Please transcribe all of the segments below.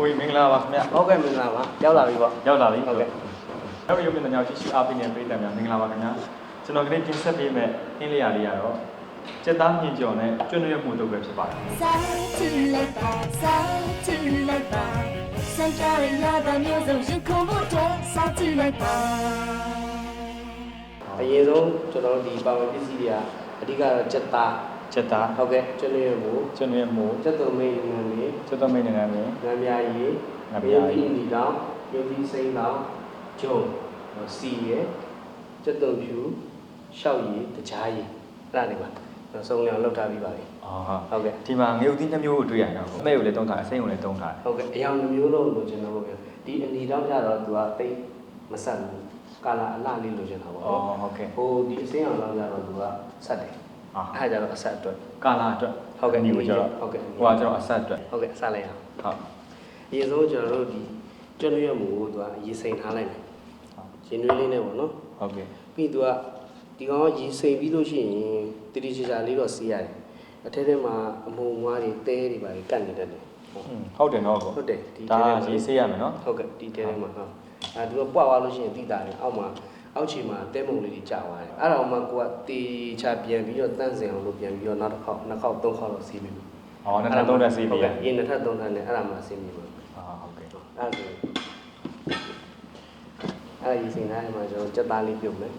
ကိုကြီးမင်္ဂလာပါခင်ဗျဟုတ်ကဲ့မင်္ဂလာပါရောက်လာပြီပေါ့ရောက်လာပြီဟုတ်ကဲ့နောက်ရုပ်မြင်တဲ့ညောင်ရှိရှိအားပေးနေတဲ့ပြည်သူများမင်္ဂလာပါခင်ဗျာကျွန်တော်ကနေ့တင်ဆက်ပေးမယ့်အင်းလျာလေးကတော့စက်သားမြင့်ကျော်နဲ့ကျွန်းရွက်မှုတို့ပဲဖြစ်ပါတယ်စားချင်လိုက်ပါစားချင်လိုက်ပါစံကြရရတဲ့မျိုးစုံရင်ခုန်ဖို့တဲ့စားချင်လိုက်ပါအရင်ဆုံးကျွန်တော်တို့ဒီပါဝင်ပစ္စည်းတွေကအဓိကတော့စက်သားစက်သား ဟုတ်ကဲ့ကျွန်းရမှုကျွန်းရွက်မှုစက်သွမိတ်ငန်းလေးစက်သားမိတ်နေတယ်မြင်ငန်းများရီငန်းများရီဒီတောင်ရုပ်ဒီစိမ့်တောင်ဂျုံစီရယ်စက်သွဖြူရှောက်ရီတကြားရီအဲ့ဒါတွေပါကျွန်တော်စုံလျောင်လောက်ထားပြီးပါပြီအော်ဟုတ်ဟုတ်ကဲ့ဒီမှာငရုတ်သီးနှမျိုးကိုတွေ့ရအောင်အမဲကိုလည်းတုံးထားအစိမ်းကိုလည်းတုံးထားဟုတ်ကဲ့အယောင်တစ်မျိုးလုံးလိုချင်တော့လို့ပြောဒီအနီတောင်ကြတော့သူကတိတ်မဆက်ဘူးကာလာအလှလေးလိုချင်တာပေါ့အော်ဟုတ်ကဲ့ဟိုဒီအစင်းအောင်တော့ကြတော့သူကဆက်တယ် အာအဲ့ဒါကြတော့အဆက်အတွက်ကာလာအတွက်ဟုတ်ကဲ့ဒီကိုကျတော့ဟုတ်ကဲ့ဟိုကကျတော့အဆက်အတွက်ဟုတ်ကဲ့ဆက်လိုက်အောင်ဟုတ်အရင်ဆုံးကျွန်တော်တို့ဒီကျွန်းရွက်မှုကိုသူကရေစိမ်ထားလိုက်မယ်ရင်နွေးလေးနဲ့ပေါ့နော်ဟုတ်ကဲ့ပြီးသူကဒီကောင်ကရေစိမ်ပြီးလို့ရှိရင်တတိချာချာလေးတော့စီးရတယ်အထက်ထဲမှာအမုံငွားတွေတဲတွေပါကတ်နေတတ်တယ်ဟုတ်ဟုတ်တယ်နော်ကိုဟုတ်တယ်ဒီဒါထဲထဲမှာရေးဆေးရမယ်နော်ဟုတ်ကဲ့ဒီတဲထဲမှာဟုတ်အဲသူကပွားသွားလို့ရှိရင်တိတာတယ်အောက်မှာ အောက်ခြေမှာတဲမုံလေးတွေကြာသွားတယ်အဲ့ဒါမှကိုကတေချာပြန်ပြီးတော့တန့်စင်အောင်လို့ပြန်ပြီးတော့နောက်တစ်ခေါက်နှစ်ခေါက်သုံးခေါက်တော့စီးပြီးပြီအော်နှစ်ထပ်သုံးထပ်ဆေးပေးရရေနှစ်ထပ်သုံးထပ်နဲ့အဲ့ဒါမှဆင်းပြီးပါအာဟုတ်ကဲ့အဲ့ဒါဆိုအဲ့ဒီစင်တိုင်းမှာကျွန်တော်စက်သားလေးပြုတ်မယ်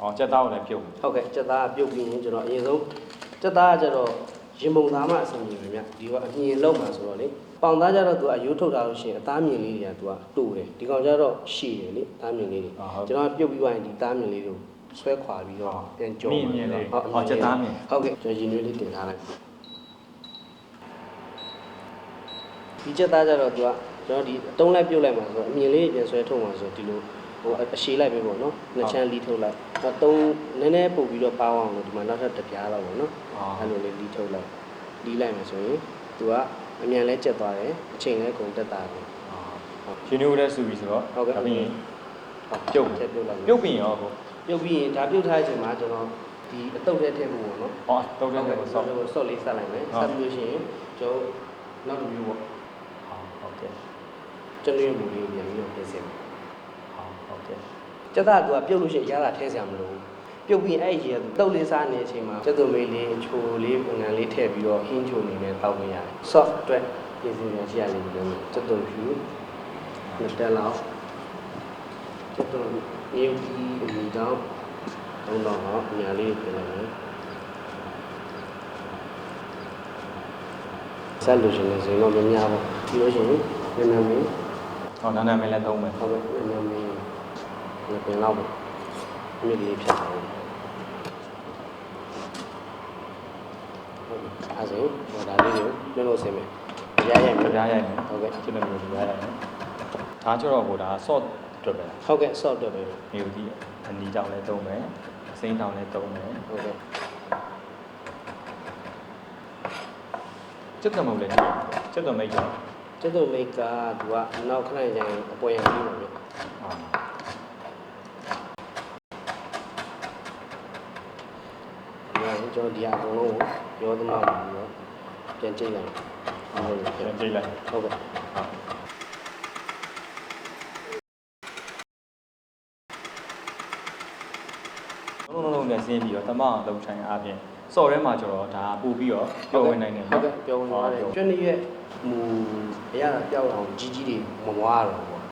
အော်စက်သားကိုလည်းပြုတ်ဟုတ်ကဲ့စက်သားပြုတ်ပြီးရင်ကျွန်တော်အရင်ဆုံးစက်သားကကျတော့ ရင်ပုံသားမှအဆင်ပြေပြီမြတ်ဒီကအမြင်လောက်မှာဆိုတော့လေပေါင်သားကျတော့သူကအယိုးထုတ်တာလို့ရှိရင်အသားမြင်လေးတွေကသူကတူတယ်ဒီကောင်ကျတော့ရှည်တယ်လေအသားမြင်လေးတွေကျွန်တော်ပြုတ်ပြီးသွားရင်ဒီသားမြင်လေးကိုဆွဲခွာပြီးတော့ပြန်ကြော်မြင့်မြင့်လေးဟုတ်အော်စက်သားမြင့်ဟုတ်ကဲ့ကျွန်တော်ရင်နွေးလေးတင်ထားလိုက်ဒီချက်သားကျတော့သူကကျွန်တော်ဒီအတုံးလိုက်ပြုတ်လိုက်မှာဆိုတော့အမြင်လေးပြန်ဆွဲထုတ်မှာဆိုဒီလိုဟိုအရှည်လိုက်ပဲပေါ့နော်နှစ်ချမ်းလီးထုတ်လိုက်တော့တုံးနည်းနည်းပုတ်ပြီးတော့ပေါင်းအောင်လို့ဒီမှာနောက်ထပ်တစ်ပြားလောက်ပေါ့နော် အော်အဲ့လိုလေးလီးထုတ်လိုက်လီးလိုက်မှာဆိုရင်သူကအမြန်လဲကျက်သွားတယ်အချိန်လဲကုန်တက်တာတယ်ရှင်နိုးလည်းစုပြီဆိုတော့ဟုတ်ကဲ့ဒါပြီးရင်ဟုတ်ပြုတ်ချက်ပြုတ်လိုက်ပြုတ်ပြီးရောကိုပြုတ်ပြီးရင်ဒါပြုတ်ထားတဲ့အချိန်မှာကျွန်တော်ဒီအတုပ်ထဲထည့်ဖို့ပေါ့နော်အော်တုတ်တဲ့ကိုဆော့ဆော့ဆော့လေးဆက်လိုက်မယ်ဟုတ်ဆက်ပြီးလို့ရှိရင်ကျွန်တော်နောက်တစ်မျိုးပေါ့ဟုတ်ကဲ့ကျွန်တော်ရမူလေးပြန်ပြီးတော့ပြင်ဆင်မယ်ဟုတ်ကဲ့ကျက်သားကသူကပြုတ်လို့ရှိရင်ရတာထဲစရာမလိုဘူး ပြုတ်ပြီးအဲ့ဒီရေကတုပ်လေးစားနေတဲ့အချိန်မှာကျက်သွမေးလေးအချိုလေးငန်လေးထည့်ပြီးတော့ဟင်းချိုနေနဲ့တောက်လို့ရတယ်ဆော့အတွက်ပြင်ဆင်ရရှိရလိမ့်မယ်ကျက်သွဖြူနှစ်တက်လောက်ကျက်သွရေကြီးအမီတောင်းသုံးတော့အများလေးပြင်လိုက်မယ်ဆက်လို့ရှိရင်ဆိုရင်တော့မများဘူးပြီးလို့ရှိရင်နည်းနည်းလေးဟောနာနာမည်လည်းသုံးမယ်ဟုတ်ကဲ့နည်းနည်းလေးငပင်လောက်ပေါ့အမြင့်လေးဖြတ် အောင်ဟုတ်ကဲ့အဲဆိုဟိုဒါလေးကိုလွှတ်လို့ဆင်းမယ်ရရမယ်ကြားရိုက်မယ်ဟုတ်ကဲ့ကျွန်တော်မျိုးကြားရိုက်မယ်ဒါကျတော့ဟိုဒါဆော့အတွက်ပဲဟုတ်ကဲ့ soft တော့ပဲမျိုးဒီအနီတောင်လည်းသုံးမယ်အစိမ်းတောင်လည်းသုံးမယ်ဟုတ်ကဲ့စက်တမုံလည်းစက်တမိတ်ရောကျက်တော့မိတ်ကသူကနောက်ခဏကျရင်အပေါ်ရံပြီးပါမယ် အာ ဒီ ကကျွန်တော်ဒီအကုန်လုံးကိုရောသမားပြီးတော့ပြန်ကြိတ်လိုက်ဟုတ်ကဲ့ပြန်ကြည့်လိုက်ဟုတ်ကဲ့လုံးလုံးလုံးနဲ့ဆင်းပြီးတော့တမအောင်လုံဆိုင်အားဖြင့်စော်ထဲမှာကျတော့ဒါပူပြီးတော့ပြောဝင်နိုင်တယ်ဟုတ်ကဲ့ပြောဝင်သွားတယ်ကျွန်းရဲ့မူအရာပြောက်အောင်ကြီးကြီးတွေမမွားတော့ပေါ့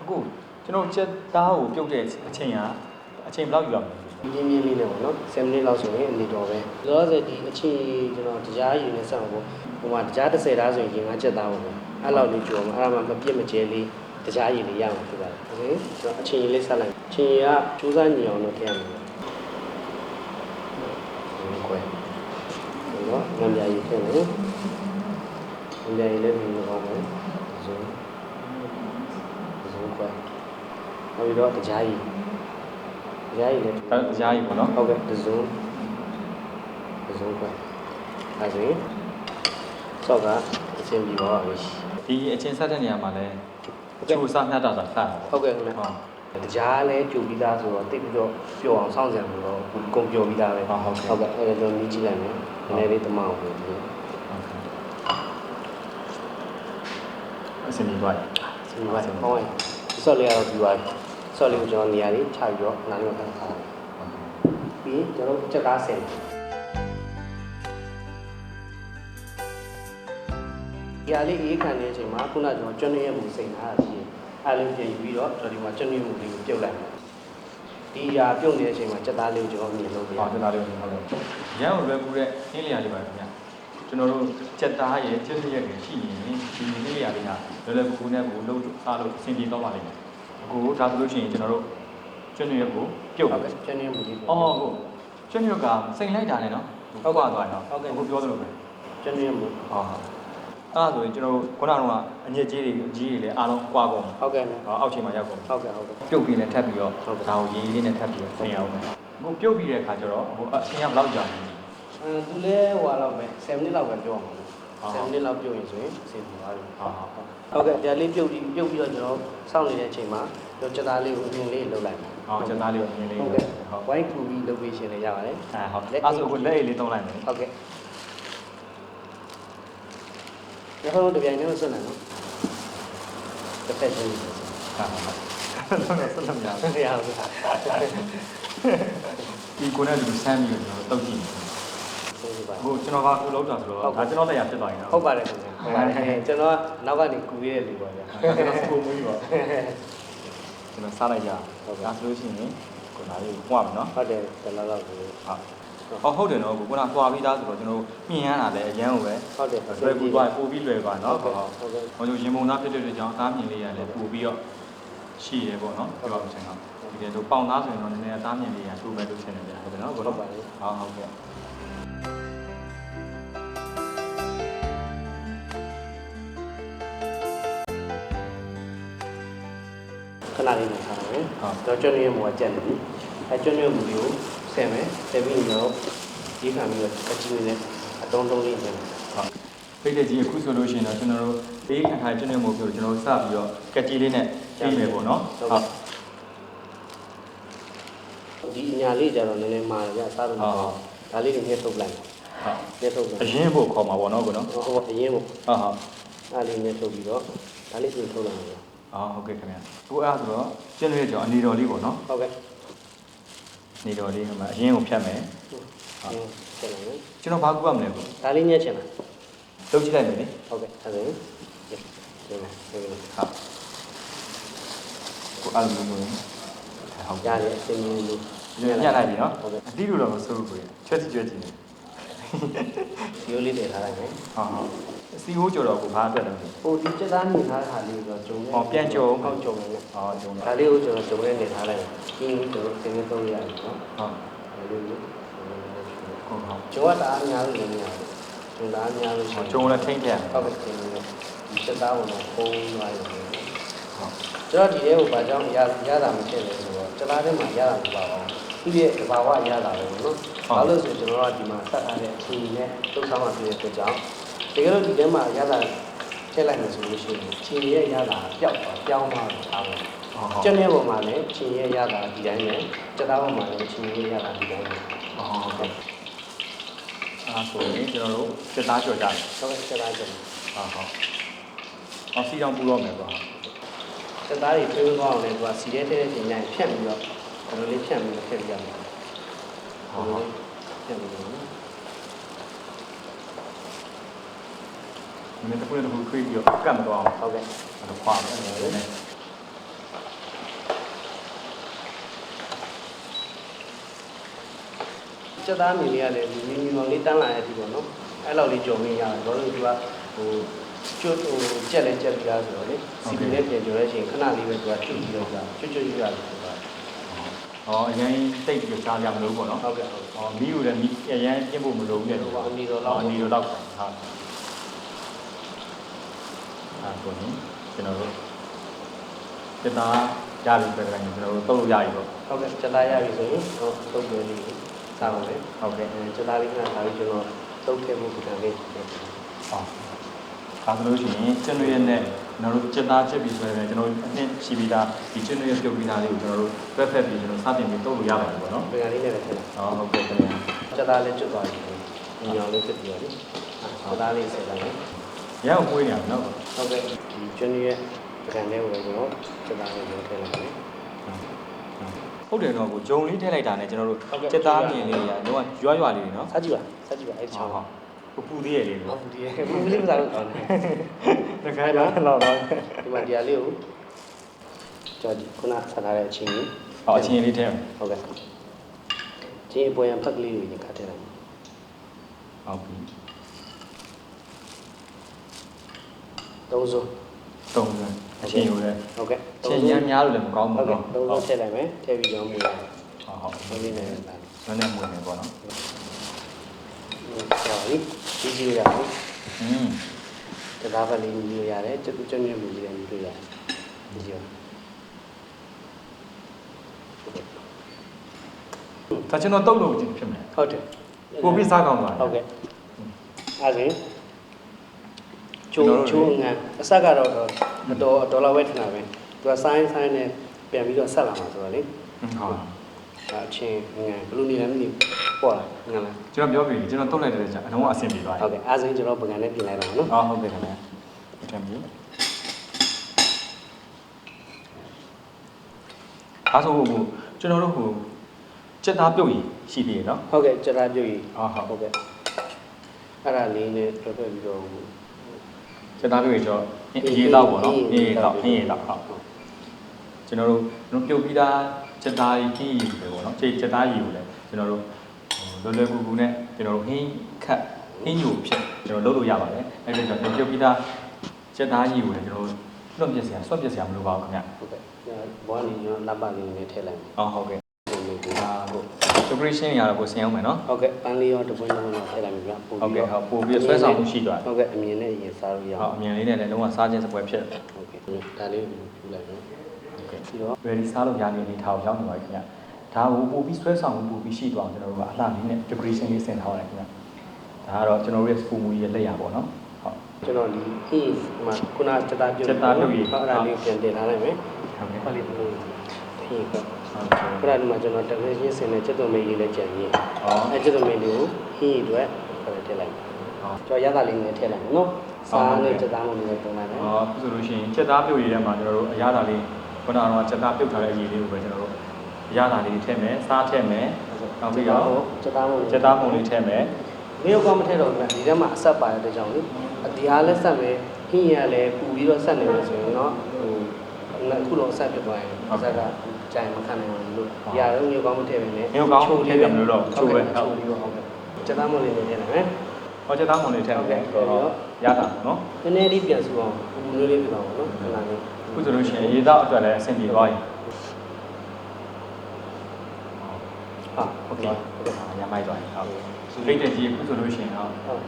အခုကျွန်တော်ချက်သားကိုပြုတ်တဲ့အချိန်ကအချိန်ဘယ်လောက်ယူရမလဲ ပြင်းပြင်းလေးနဲ့ပေါ့နော်7မိနစ်လောက်ဆိုရင်နေတော်ပဲလောဆယ်ဒီအချိန်ကျွန်တော်တရားယူနေဆက်အောင်ပေါ့ဟိုမှာတရား30သားဆိုရင်ရင်ငါချက်သားပေါ့အဲ့လောက်လေးကြော်မှာအဲ့ဒါမှမပြစ်မကျဲလေးတရားယူနေရအောင်ဖြစ်ပါတယ်ဟုတ်ကဲ့ကျွန်တော်အချိန်လေးဆက်လိုက်အချိန်ကစူးစမ်းနေအောင်လုပ်ခဲ့ရမယ်ကွယ်နော်ငံပြာကြီးဖြစ်နေငံပြာကြီးလည်းမြင်တော့မယ်ဇုံဇုံကွယ်နောက်ပြီးတော့တရားကြီး ည်တရားရည်လည်းဒါတရားကြီးပေါ့နော်ဟုတ်ကဲ့ဒဇုံဒဇုံကအဲဆိုရင်ဆော့ကအဆင်ပြေပါပြီဒီအချင်းဆက်တဲ့နေရာမှာလည်းချိုးစားမြတ်တာတာဖတ်ဟုတ်ကဲ့ခင်ဗျဟုတ်တရားလည်းကြိုပြီးသားဆိုတော့တိတ်ပြီးတော့ပျော်အောင်စောင့်ကြံလို့တော့ကုန်ပျော်ပြီးသားပဲဟုတ်ကဲ့ဟုတ်ကဲ့အဲဒါကျွန်တော်မြည်ကြည့်လိုက်မယ်နည်းနည်းလေးတမအောင်ပဲဒီဟုတ်ကဲ့အဆင်ပြေသွားတယ်ဒီမှာကောင်းရင်ဆော့လေးကတော့ဒီပါ ဆော့လေးကိုကျွန်တော်နေရာလေးချပြီးတော့နားလေးကိုခန့်ထားတယ်ပြီးကျွန်တော်ချက်သားဆင်ဒီဟာလေးအေးခံနေတဲ့အချိန်မှာခုနကကျွန်တော်ကျွန်းရည်မှုစိန်ထားတာရှိတယ်အဲလေးပြင်ပြီးတော့ကျွန်တော်ဒီမှာကျွန်းရည်မှုလေးကိုပြုတ်လိုက်မယ်ဒီဟာပြုတ်နေတဲ့အချိန်မှာချက်သားလေးကိုကျွန်တော်မြင်လို့ပြရဟောကျွန်တော်လေးဟုတ်တယ်ရန်ကိုလွယ်ကူတဲ့ဟင်းလျာလေးပါခင်ဗျာကျွန်တော်တို့စက်သားရဲ့ကျက်စရက်တွေရှိနေရင်ဒီဟင်းလျာလေးကလွယ်လွယ်ကူကူနဲ့ကိုလုံးစားလို့အဆင်ပြေသွားပါလိမ့်မယ် အခုဒါဆိုလို့ရှိရင်ကျွန်တော်တို့ကျွန်းရွက်ကိုပြုတ်ဟုတ်ပါကဲ့ကျွန်းရည်မှုလေးအော်ဟုတ်ကျွန်းရွက်ကစိန်လိုက်တာနဲ့နော်ဟုတ်ပါသွားတယ်နော်အခုပြောသလိုပဲကျွန်းရည်မှုဟုတ်ဟုတ်အဲ့ဒါဆိုရင်ကျွန်တော်ခုနကအညစ်အကြေးတွေအကြီးတွေလည်းအားလုံးကွာကုန်ဟုတ်ကဲ့နော်အောက်ချိန်မှာရောက်ကုန်ဟုတ်ကဲ့ဟုတ်ကဲ့ပြုတ်ပြီးလည်းထပ်ပြီးတော့ဟုတ်ကဲ့ဒါကိုရေးလေးနဲ့ထပ်ပြီးတော့ဆင်ရအောင်မယ်အခုပြုတ်ပြီးတဲ့အခါကျတော့ဟိုအဆင်ရဘယ်လောက်ကြာလဲအဲသူလဲဟွာတော့မယ်7မိနစ်လောက်ပဲပြောအောင် ဟုတ်7မိနစ်လောက်ပြောရင်ဆိုရင်အဆင်ပြေသွားပြီဟုတ်ဟုတ်ဟုတ်ကဲ့ဒါလေးပြုတ်ပြီးပြုတ်ပြီးတော့ကျွန်တော်စောင့်နေတဲ့အချိန်မှာကျွန်တော်ချက်သားလေးကိုအမြင်လေးလှုပ်လိုက်မယ်အော်ချက်သားလေးကိုအရင်လေးဟုတ်ဟုတ်ကဲ့ဟုတ်ဝိုင်းကူပြီးလုပ်ပြီးရှင်လည်းရပါတယ်အဲဟုတ်အဲ့ဆိုအခုလက်ရည်လေးသုံးလိုက်မယ်ဟုတ်ကဲ့ရဟန်းတို့တပြိုင်တည်းမစွန့်နိုင်နော်တစ်ဖက်ချင်းဟုတ်ဟုတ်ဆက်လက်များရအောင်ပါဒီကိုနဲ့လူဆမ်းပြီးတော့ကျွန်တော်တုတ်ကြည့် ဆိုပါအခုကျွန်တော်ကခုလုံးတာဆိုတော့ဒါကျွန်တော်တရားဖြစ်သွားရင်တော့ဟုတ်ပါတယ်ခင်ဗျာဟုတ်ပါတယ်ကျွန်တော်နောက်ကနေကူရတဲ့လူပါဗျာကျွန်တော်စကူမွေးပါကျွန်တော်စားလိုက်ရဟုတ်ဒါဆိုလို့ရှိရင်ကိုနာလေးကိုပွားမယ်နော်ဟုတ်တယ်တလားလောက်ကိုဟုတ်ဟောဟုတ်တယ်နော်ကိုကသွားပြီးသားဆိုတော့ကျွန်တော်မြင်ရတာလည်းအရန်ကိုပဲဟုတ်တယ်လွယ်ကူသွားပို့ပြီးလွယ်ပါနော်ဟုဟုတ်တ်ဟုတ်ကဲ့ဟုတ်ကဲ့ဟိုလိုရင်ပုံသားဖြစ်တဲ့အတွက်ကြောင့်အသားမြင်လေးရလည်းပို့ပြီးတော့ရှိရဲပေါ့နော်ပြောအောင်ချင်းတော့ဒီကဲဆိုပေါင်သားဆိုရင်တော့နည်းနည်းအသားမြင်လေးရထူမဲ့လို့ထင်တယ်ဗျာဟုတ်တယ်နော်ကိုဟုတ်နော်ပါတယ်ဟုတ်ဟုတ်ကဲ့ ခဏလေးနေထားမယ်တော့ကျွန်းရည်မူကကြက်နေပြီအဲကျွန်းရည်မူလေးကိုဆယ်မယ်ဆယ်ပြီးတော့ဒီခံပြီးတော့အကြီးနဲ့အတုံးတုံးလေးနေမယ်ဟုတ်ပိတ်တဲ့ကြီးအခုဆိုလို့ရှိရင်တော့ကျွန်တော်တို့ဘေးခံထားကျွန်းနေမို့ပြောကျွန်တော်တို့စပြီးတော့ကက်ကြီးလေးနဲ့ပြီးမယ်ပေါ့နော်ဟုတ်ဒီညာလေးကြတော့နည်းနည်းမာရစားလို့တော့ဒါလေးကိုညှက်ထုတ်လိုက်ဟုတ်ညှက်ထုတ်လိုက်အရင်ဖို့ခေါ်မှာပေါ့နော်ကိုနော်ဟိုအရင်ကဟုတ်ဟုတ်အားလေးညှက်ထုတ်ပြီးတော့ဒါလေးပြင်ထုတ်လိုက်မယ် အော်ဟုတ်ကဲ့ခင်ဗျာကိုအားဆိုတော့ကျွန်းရဲ့ကြောင့်အနေတော်လေးပေါ့နော်ဟုတ်ကဲ့အနေတော်လေးဟိုမှာအရင်ကိုဖြတ်မယ်ဟုတ်ဆက်လိုက်မယ်ကျွန်တော်ဘာကူရမလဲကိုဒါလေးညှက်ချင်လားလုပ်ကြည့်လိုက်မယ်လေဟုတ်ကဲ့အဲ့ဒါရင်ဒီမှာဒီမှာဟုတ်ကိုအားလုံးလို့ဟုတ်ရတယ်အစင်းကြီးလေးညညလိုက်ပြီနော်ဟုတ်ကဲ့အတိလို့တော့မစိုးဘူးကိုချွတ်ချွတ်ကြည့်နေဒီလိုလေးတည်ထားလိုက်မယ်ဟုတ်ဟုတ် စီဟိုးကြော်တော့ကိုဘာအတွက်လဲဟိုဒီစက်သားမြင်ထားတဲ့ဟာလေးကိုတော့ဂျုံနဲ့ဟောပြန်ကြုံ ဟောက်ဂျုံနဲ့ဟောဂျုံတော့ဒါလေးကိုကျွန်တော်ဂျုံနဲ့နေထားလိုက်ပြီးရင်ကျွန်တော်သင်္ကေတသုံးရတယ်နော်ဟုတ်ဒါလေးကိုကိုဟုတ်ဂျုံကတအားများလို့လည်းမရဘူးဂျုံတအားများလို့ရှိရင်ဂျုံလည်းထိမ့်ထက်ဟုတ်ကဲ့သင်္ကေတဒီစက်သားကိုတော့ပုံသွားရတယ်ဟုတ်ကျွန်တော်ဒီထဲကိုဘာကြောင့်ရရတာမဖြစ်လဲဆိုတော့စလားထဲမှာရတာမပါဘူးသူ့ရဲ့သဘာဝရတာပဲနော်ဘာလို့ဆိုကျွန်တော်ကဒီမှာစက်ထားတဲ့အခြေအနေနဲ့သုတ်ဆောင်မှပြည့်တဲ့အတွက်ကြောင့် တကယ်လို့ဒီထဲမှာရတာထည့်လိုက်မယ်ဆိုလို့ရှိရင်ခြေရဲ့ရတာပျောက်သွားပြောင်းသွားတာအားလုံးဟုတ်ဟုတ်ကျက်တဲ့ပုံမှာလည်းခြေရဲ့ရတာဒီတိုင်းပဲစက်သားပုံမှာလည်းခြေရဲ့ရတာဒီတိုင်းပဲဟုတ်ကဲ့အားဆိုရင်ကျွန်တော်တို့စက်သားကြော်ကြတယ်တော့စက်သားကျက်ဟုတ်ဟုတ်အော်စီတောင်ပူတော့မယ်ကွာစက်သားတွေပြေးသွားအောင်လည်းသူကစီရဲတဲ့ချိန်တိုင်းဖြတ်ပြီးတော့ဘယ်လိုလေးဖြတ်ပြီးထည့်ပြရမလဲဟုတ်ဟုတ်ဖြတ်ပြီးတော့ မင်းတခုနဲ့တခုခွေးပြီးတော့ကတ်မသွားအောင်ဟုတ်ကဲ့အဲ့ဒါခွာမယ်အဲ့ဒါစက်သားမြင်လေးရတယ်ဒီမီမီမောင်လေးတန်းလာတဲ့အထိပေါ့နော်အဲ့လောက်လေးကြုံနေရတယ်ဘာလို့ဒီကဟိုကျွတ်ဟိုကြက်လဲကြက်ပြားဆိုတော့လေစီပီနဲ့ပြင်ကြတဲ့ချိန်ခဏလေးပဲသူကကျွတ်ပြီးတော့ကျွတ်ကျွတ်ကျွတ်ရတယ်ဆိုတာဟောအရင်တိတ်ပြီးကြားကြမလို့ပေါ့နော်ဟုတ်ကဲ့ဟုတ်ဟောမီးကိုလည်းမီးအရင်ပြင်ဖို့မလိုဘူးတဲ့ဟိုကအနီတော်လောက်အနီတော်လောက်ဟု တ်အဲ့ကိုနေကျွန်တော်တို့စက်သားရပြီပဲကျွန်တော်တို့တုတ်လို့ရပြီပေါ့ဟုတ်ကဲ့စက်သားရပြီဆိုရင်ဟိုသုံးပြလေးစားပါမယ်ဟုတ်ကဲ့အဲစက်သားလေးခဏထားပြီးကျွန်တော်သုံးထည့်ဖို့ပြန်လေးဟောဒါဆိုလို့ရှိရင်ကျွန်တော်ရဲ့နဲ့ကျွန်တော်တို့စက်သားချက်ပြီးဆိုရင်ကျွန်တော်တို့အနှစ်ရှိပြီးသားဒီကျွန်တော်ရဲ့ပြုတ်ပြီးသားလေးကိုကျွန်တော်တို့ဖက်ဖက်ပြီးကျွန်တော်စတင်ပြီးတုတ်လို့ရပါတယ်ပေါ့နော်ပြန်လေးနဲ့ပဲထည့်လိုက်ဟောဟုတ်ကဲ့ခင်ဗျာစက်သားလေးကျွတ်သွားပြီညောင်လေးဖြစ်ပြီးတော့လေစက်သားလေးဆက်လိုက်မယ်ရအောင်ပွေးနေရအောင်နော် ဟုတ်ကဲ့ဒီကျွန်းရဲ့ခံတဲ့ကိုကျွန်တော်စက်သားကိုကျွန်တော်ထည့်လိုက်မယ်ဟုတ်တယ်တော့ကိုဂျုံလေးထည့်လိုက်တာနဲ့ကျွန်တော်တို့ဟုတ်ကဲ့စက်သားမြင်လေးရတော့ရွရွလေးနော်စားကြည့်ပါစားကြည့်ပါအဲ့ချောဟုတ်င်းဟုတ်ကိုပူသေးရဲ့လေးဟုနော်တ်ဒီဘူးလေးမစားလို့ကောင်းတယ်တခါတော့တော့တော့ဒီမှာဒီဟာလေးကိုကြော်ကြည့်ခုနဆက်ထားတဲ့အချင်းကြီးဟောအချင်းလေးထည့်မယ်ဟုတ်ကဲ့ချင်းအပေါ်ရန်ဖက်ကလေးကိုညခတ်ထည့်လိုက်ဟုတ်ပြီ သုံးစုံတုံးတယ်အချင်းယူလဲဟုတ်ကဲ့ချင်းရမ်းများလို့လည်းမကောင်းဟုဘူးတ်ကဲ့နော်သုံးစုံထည့်လိုက်မယ်ထည့်ပြီးတော့မူလိုက်ဟုတ်ဟုတ်ဒီလေးနဲ့လာနည်းနည်းမဝင်နေပေါ့နော်ဟောဒီဒီကြီးရအောင်อืมတရားပါလေးမြည်ရတယ်ကျွတ်ကျွတ်မြည်မြည်ရတယ်မြည်ရတယ်ဒီကြီးဒါကျွန်တော်တုတ်လို့ဖြစ်မယ်ဟုတ်တယ်ကိုပြီးစားကောင်းသွားဟုတ်ကဲ့အဲဒါ ချိုးချိုးငံအဆက်ကတော့အတော်ဒေါ်လာဝဲထင်တာပဲသူကဆိုင်းဆိုင်းနဲ့ပြန်ပြီးတော့ဆက်လာမှာဆိုတော့လေဟုတ်ဒါအချင်းငံဘလူးနေလည်းမသိပေါ်လာငံလားကျွန်တော်ပြောပြီကျွန်တော်တုတ်လိုက်တဲ့ကြာအလုံးဝအဆင်ပြေသွားဟုတ်ကဲ့အဲဒါကျွန်တော်ပကံနဲ့ပြင်လိုက်တော့နော်အော်ဟုတ်ကဲ့ခင်ဗျာထမ်းပြီအားဆိုဟိုကျွန်တော်တို့ဟိုစက်သားပြုတ်ရင်ရှိသေးတယ်နော်ဟုတ်ကဲ့ကြတာပြုတ်ကြီးအော်ဟုတ်ဟုတ်ကဲ့အဲ့ဒါလေးနဲ့တွက်တွက်ပြီးတော့ စက်သားပြုတ်ရင်ကျွန်တော်အရေးတော့ပေါ့နော်အရေးတော့အရေးတော့ဟုတ်ကျွန်တော်တို့ကျွန်တော်ပြုတ်ပြီးသားစက်သားကြီးခင်းရည်ပဲပေါ့နော်စက်သားရည်ကိုလည်းကျွန်တော်တို့လွယ်လွယ်ကူကူနဲ့ကျွန်တော်တို့ဟင်းခတ်ဟင်းညိုဖြစ်ကျွန်တော်လုပ်လို့ရပါတယ်အဲ့ဒါကြောင့်ကျွန်တော်ပြုတ်ပြီးသားစက်သားရည်ကိုလည်းကျွန်တော်လွတ်ပြစ်စရာဆွတ်ပြစ်စရာမလိုပါဘူးခင်ဗျာဟုတ်ကဲ့ဘောနေရောနံပါတ်လေးနဲ့ထည့်လိုက်မယ်အော်ဟုတ်ကဲ့ပုံလေးကိုဒါကို decoration ရတော့ကိုဆင်အောင်မယ်နော်ဟုတ်ကဲ့ပန်းလေးရောတပွန်းတပွန်းတော့ထည့်လိုက်မယ်ဗျာပို့ဟုတ်ပြီးကဲ့တော့ဟုတ်ပို့ပြီးဆွဲဆောင်မှုရှိသွားတယ်ဟုတ်ကဲ့အမြင်နဲ့ရင်စားလို့ရဟုအောင်တ်အမြင်လေးနဲ့လည်းလုံးဝစားခြင်းစပွဲဖြစ်တယ်ဟုတ်ကဲ့ဒါလေးကိုထူလိုက်နော်ဟုတ်ကဲ့ပြီးတော့ ready စားလို့ရနေနေထားအောင်ရောက်နေပါပြီခင်ဗျဒါကိုပို့ပြီးဆွဲဆောင်မှုပို့ပြီးရှိသွားအောင်ကျွန်တော်တို့ကအလှလေးနဲ့ decoration လေးဆင်ထားရတယ်ခင်ဗျဒါကတော့ကျွန်တော်တို့ရဲ့ spoon မူရဲ့လက်ရပေါ့နော်ဟုတ်ကျွန်တော်ဒီဟင်းဒီမှာခုနစက်သားပြုတ်စက်သားပြုတ်ကြီးဟုတ်အဲ့ဒါလေးပြန်တင်ထားလိုက်မယ်ဟုတ်ကဲ့ဟောလေးဘလို့ဟင်းကဟုတ်ကဲ့ ခုနကဒီမှာကျွန်တော်တကယ်ချင်းစင်တဲ့စက်သွမေးလေးလည်းကြံရည်အော်အဲစက်သွမေးလေးကိုဟင်းအတွက်ထည့်လိုက်မယ်ဟုတ်ကျွန်တော်ရတာလေးနဲ့ထည့်လိုက်မယ်နော်စားနဲ့စက်သားမလို့ပုံလိုက်မယ်အော်ဆိုလို့ရှိရင်ချက်သားပြုတ်ရည်ထဲမှာကျွန်တော်တို့အရသာလေးခုနကတော့ချက်သားပြုတ်ထားတဲ့အရည်လေးကိုပဲကျွန်တော်တို့အရသာလေးထည့်မယ်စားထည့်မယ်နောက်ပြီးတော့စက်သားမလို့ချက်သားပုံလေးထည့်မယ်မင်းတို့ကမထည့်တော့ဘူးဒီထဲမှာအဆက်ပါတဲ့ကြောင့်လေအဒီဟာလည်းဆက်မယ်ဟင်းရလည်းပူပြီးတော့ဆက်နေမယ်ဆိုရင်တော့ဟိုအခုတော့ဆက်ပြသွားရင်အဆက်က ကြိုင်မခံနိုင်ဘူးလို့ဒီဟာတော့မျိုးကောင်းမထည့်ပဲနဲ့မျိုးကောင်းချိုးလေးပဲမျိုးတော့ချိုးပဲချိုးပြီးတော့ဟုတ်တယ်ကျသားမုံလေးနဲ့ထည့်လိုက်မယ်ဟောကျသားမုံလေးထည့်မယ်ဆိုတော့ရတာပေါ့နော်နည်းနည်းလေးပြန်စုအောင်ပုံမျိုးလေးပြပါဦးနော်ခဏလေးအခုဆိုလို့ရှိရင်ရေသားအတွက်လည်းအဆင်ပြေသွားပြီဟာဟုတ်ကဲ့ဟုတ်ကဲ့ညမိုက်သွားပြီဟုတ်ဆိုလိတ်တဲ့ကြီးအခုဆိုလို့ရှိရင်တော့ဟုတ်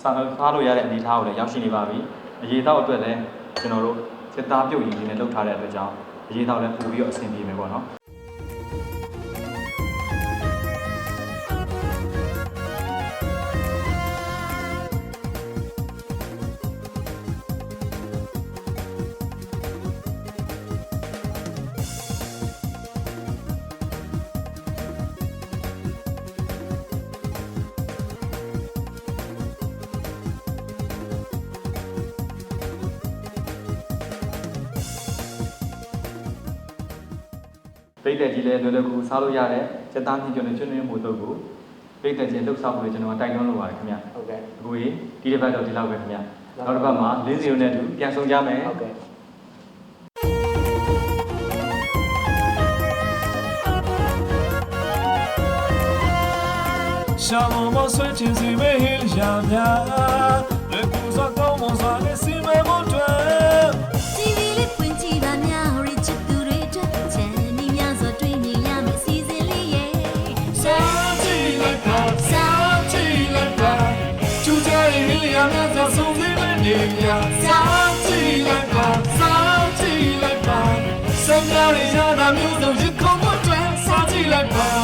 စာသားလို့ရတဲ့အနေထားကိုလည်းရောက်ရှိနေပါပြီအရေးတော့အတွက်လည်းကျွန်တော်တို့စစ်သားပြုတ်ရင်းနဲ့လှုပ်ထားတဲ့အတွက်ကြောင့် အရေတောက်လည်းပို့ပြီးတော့အဆင်ပြေမယ်ပေါ့နော် ပိတ်သက်ကြီးလည်းလွယ်လွယ်ကူကူစားလို့ရတယ်စက်သားမြင့်ကျွန်းနဲ့ကျွန်းတွင်းမို့တော့ကိုပိတ်သက်ကြီးလှုပ်ဆောင်မှုတွေကျွန်တော်တိုက်တွန်းလိုပါတယ်ခင်ဗျဟုတ်ကဲ့အခုကြီးဒီတစ်ပတ်တော့ဒီလောက်ပဲခင်ဗျနောက်တစ်ပတ်မှာ၄စီယိုနဲ့အတူပြန်ဆောင်ကြမယ်ဟုတ်ကဲ့ရှာမမဆွေးချင်စီမဲဟိလရာများလက်ကူစွာကောင်းမွန်စွာနဲ့စီမဲဖို့ Somebody, you're not music, you come on, dance, I'll see like mine.